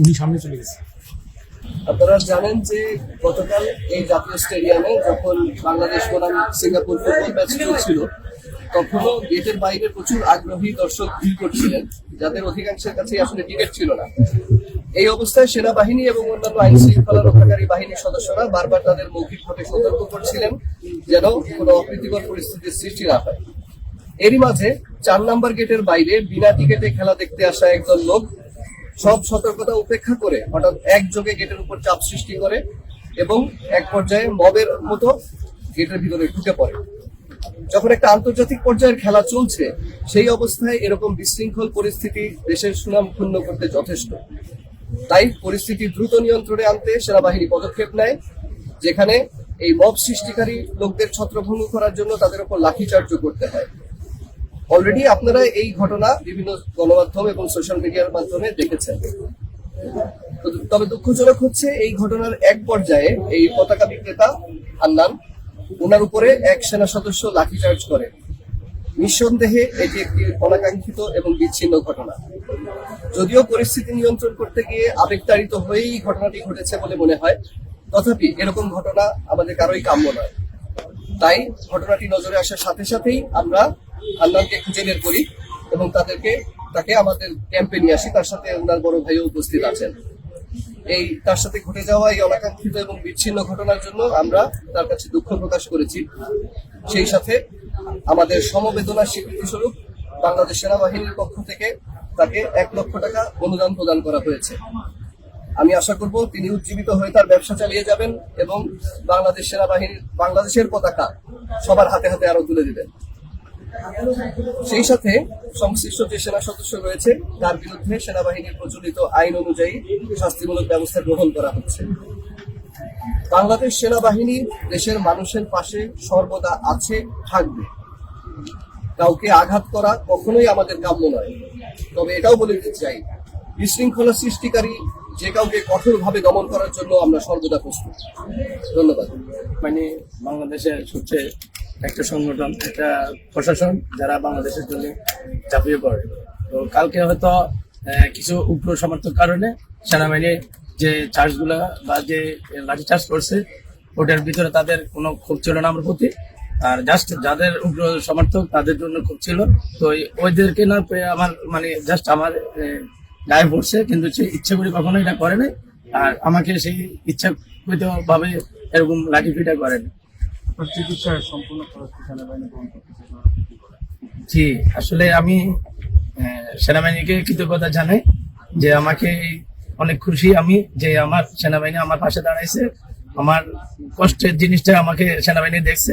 উনি সামনে চলে গেছে। আপনারা জানেন যে গতকাল এই জাতীয় স্টেডিয়ামে যখন বাংলাদেশ বনাম সিঙ্গাপুর ফুটবল ম্যাচ চলছিল, তখনও গেটের বাইরে প্রচুর আগ্রহী দর্শক ভিড় করছিলেন, যাদের অধিকাংশের কাছে আসলে টিকিট ছিল না। এই অবস্থায় সেনাবাহিনী এবং অন্যান্য আইন শৃঙ্খলা রক্ষাকারী বাহিনীর সদস্যরা বারবার তাদের মৌখিকভাবে সতর্ক করছিলেন, যেন কোনো অপ্রীতিকর পরিস্থিতির সৃষ্টি না হয়। এরই মাঝে চার নাম্বার গেটের বাইরে বিনা টিকেটে খেলা দেখতে আসা একদল লোক সব সতর্কতা উপেক্ষা করে হঠাৎ একযোগে গেটের উপর চাপ সৃষ্টি করে এবং এক পর্যায়ে মবের মতো গেটের ভিতরে ঢুকে পড়ে। যখন একটা আন্তর্জাতিক পর্যায়ের খেলা চলছে, সেই অবস্থায় এরকম বিশৃঙ্খল পরিস্থিতি দেশের সুনাম ক্ষুণ্ণ করতে যথেষ্ট। তাই পরিস্থিতি দ্রুত নিয়ন্ত্রণে আনতে সেনাবাহিনী পদক্ষেপ নেয়, যেখানে এই মব সৃষ্টিকারী লোকদের ছত্রভঙ্গ করার জন্য তাদের উপর লাঠিচার্য করতে হয়। অলরেডি আপনারা এই ঘটনা বিভিন্ন গণমাধ্যম এবং সোশ্যাল মিডিয়ার মাধ্যমে দেখেছেন। তবে দুঃখজনক হচ্ছে এই ঘটনার এক পর্যায়ে এই পতাকা বিক্রেতা আন্নান ওনার উপরে এক সেনা সদস্য লাঠিচার্জ করে। নিঃসন্দেহে এটি একটি অনাকাঙ্ক্ষিত এবং বিচ্ছিন্ন ঘটনা। যদিও পরিস্থিতি নিয়ন্ত্রণ করতে গিয়ে আবেগতাড়িত হয়েই ঘটনাটি ঘটেছে বলে মনে হয়, তথাপি এরকম ঘটনা আমাদের কারোই কাম্য নয়। তাই ঘটনাটি নজরে আসার সাথে সাথেই আমরা আল্লাহকে খুঁজে বের করি এবং তাদেরকে, তাকে আমাদের ক্যাম্পে নিয়ে আসি। তার সাথে ওনার বড় ভাইও উপস্থিত আছেন। এই, তার সাথে ঘটে যাওয়া এই অনাকাঙ্ক্ষিত এবং বিচ্ছিন্ন ঘটনার জন্য আমরা তার কাছে দুঃখ প্রকাশ করেছি। সেই সাথে আমাদের সমবেদনার স্বীকৃতি স্বরূপ বাংলাদেশ সেনাবাহিনীর পক্ষ থেকে তাকে এক লক্ষ টাকা অনুদান প্রদান করা হয়েছে। আমি আশা করব তিনি উজ্জীবিত হয়ে তার ব্যবসা চালিয়ে যাবেন এবং বাংলাদেশ সেনাবাহিনীর, বাংলাদেশের পতাকা সবার হাতে হাতে আরও তুলে দিবেন। সেই সাথে সংশ্লিষ্ট যে সেনা সদস্য রয়েছে, তার বিরুদ্ধে সেনাবাহিনীর প্রচলিত আইন অনুযায়ী শাস্তিমূলক ব্যবস্থা গ্রহণ করা হচ্ছে। বাংলাদেশ সেনাবাহিনী দেশের মানুষের পাশে সর্বদা আছে, থাকবে। কাউকে আঘাত করা কখনোই আমাদের কাম্য নয়। তবে এটাও বলে দিতে চাই, বিশৃঙ্খলা সৃষ্টিকারী যে কাউকে কঠোরভাবে দমন করার জন্য আমরা সর্বদা প্রস্তুত। ধন্যবাদ। মানে বাংলাদেশের সবচেয়ে একটা সংগঠন, একটা প্রশাসন যারা বাংলাদেশের জন্য ঝাঁপিয়ে পড়ে। তো কালকে হয়তো কিছু উগ্র সমর্থক কারণে সেনাবাহিনী যে চার্জগুলো বা যে লাঠি চার্জ করছে, ওটার ভিতরে তাদের কোনো ক্ষোভ ছিল না আমার প্রতি। আর জাস্ট যাদের উগ্র সমর্থক তাদের জন্য খুব ছিল। তো ওইদেরকে না আমার মানে জাস্ট আমার গায়ে পড়ছে, কিন্তু সে ইচ্ছে করে কখনো এটা করে নাই। আর আমাকে সেই ইচ্ছা ভাবে এরকম লাঠি পিটা করেন। জি, আসলে আমি সেনাবাহিনীকে কৃতজ্ঞতা জানাই যে আমাকে অনেক খুশি আমি যে আমার সেনাবাহিনী আমার পাশে দাঁড়াইছে, আমার কষ্টের জিনিসটা আমাকে সেনাবাহিনী দেখছে।